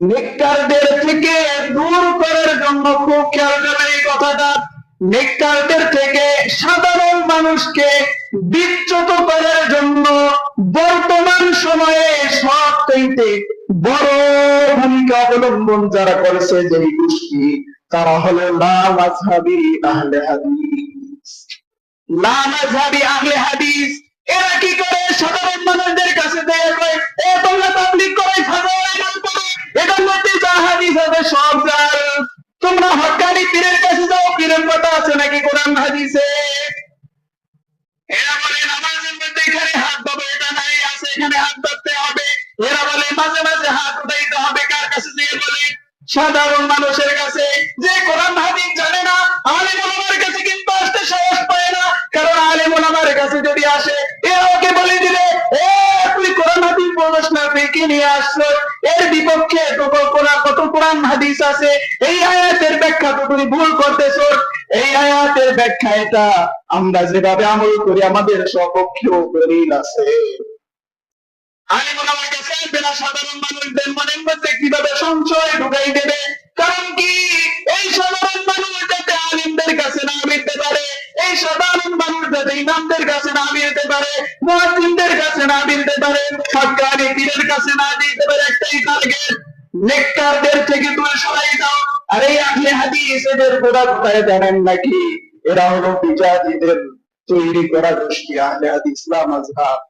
নেককারদের থেকে দূর করার জন্য খুব খেয়াল করবেন এই কথাটা। নেককারদের থেকে সাধারণ মানুষকে বিচ্যুত করার জন্য বর্তমান সময়ে সবচেয়ে বড় ভূমিকা অবলম্বন যারা করেছে যে গোষ্ঠী, তারা হলো লা মাযহাবি আহলে হাদিস। লা মাযহাবি আহলে হাদিস, এরা কি করে? যাও কথা আছে নাকি কোরআন হাদিসে? এরা বলে নামাজের মধ্যে এখানে হাত ধোবে, এটা নাই, আছে এখানে হাত ধরতে হবে। এরা বলে মাঝে মাঝে হাত উঠাইতে হবে, কার কাছে দিয়ে বলে? সাধারণ মানুষের কাছে। যে কোরআন হাদিস জানে না আলেম ওলামার কাছে কিন্তু আসতে সাহস পায় না। কারণ আলেম ওলামার কাছে যদি আসে এরা ওকে বলে দিলে এ, তুই কোরআন হাদিস বলছ না, তুই কি নিয়ে আসছো এর বিপক্ষে কোরআন, কত কোরআন হাদিস আছে? এই আয়াতের ব্যাখ্যা তো তুমি ভুল করতেছো। এই আয়াতের ব্যাখ্যা এটা আমরা যেভাবে আমল করি, আমাদের সপক্ষেও দলিল আছে। সাধারণ কাছে না পারে কাছে না পারে কাছে না দিতে পারে একটাই থেকে আর এই আহলে হাদিস এদের গোড়া কোথায় জানেন নাকি এরা হলো বিজাতিদের তৈরি করা গোষ্ঠী, আহলে ইসলাম আজহাব